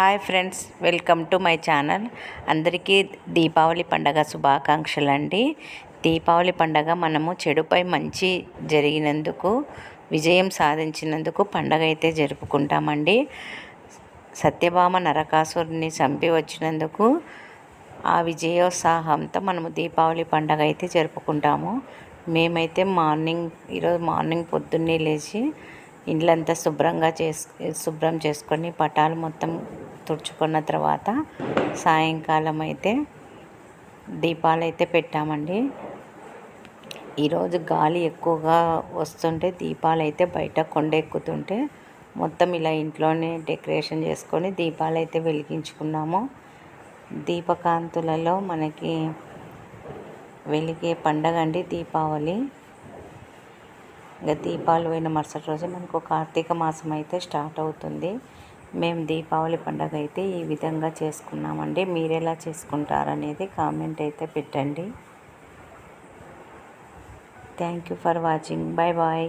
Hi friends welcome to my channel. అందరికీ దీపావళి పండగ శుభాకాంక్షలు అండి దీపావళి పండగ మనము చెడుపై మంచి జరిగినందుకు విజయం సాధించినందుకు పండగ అయితే జరుపుకుంటామండి. సత్యభామ నరకాసురుని చంపి వచ్చినందుకు ఆ విజయోత్సాహంతో మనము దీపావళి పండగ అయితే జరుపుకుంటాము. మేమైతే మార్నింగ్ ఈరోజు మార్నింగ్ పొద్దున్నే లేచి ఇండ్లంతా శుభ్రంగా చేసు శుభ్రం చేసుకొని పటాలు మొత్తం తుడుచుకున్న తర్వాత సాయంకాలం అయితే దీపాలు అయితే పెట్టామండి. ఈరోజు గాలి ఎక్కువగా వస్తుంటే దీపాలు అయితే బయట కొండ ఎక్కుతుంటే మొత్తం ఇలా ఇంట్లోనే డెకరేషన్ చేసుకొని దీపాలు అయితే వెలిగించుకున్నాము. దీపకాంతులలో మనకి వెలిగే పండగ అండి దీపావళి. ఇంకా దీపాలు పోయిన మరుసటి రోజు మనకు కార్తీక మాసం అయితే స్టార్ట్ అవుతుంది. మేము దీపావళి పండగ అయితే ఈ విధంగా చేసుకున్నామండి. మీరు ఎలా చేసుకుంటారనేది కామెంట్ అయితే పెట్టండి. Thank you for watching bye bye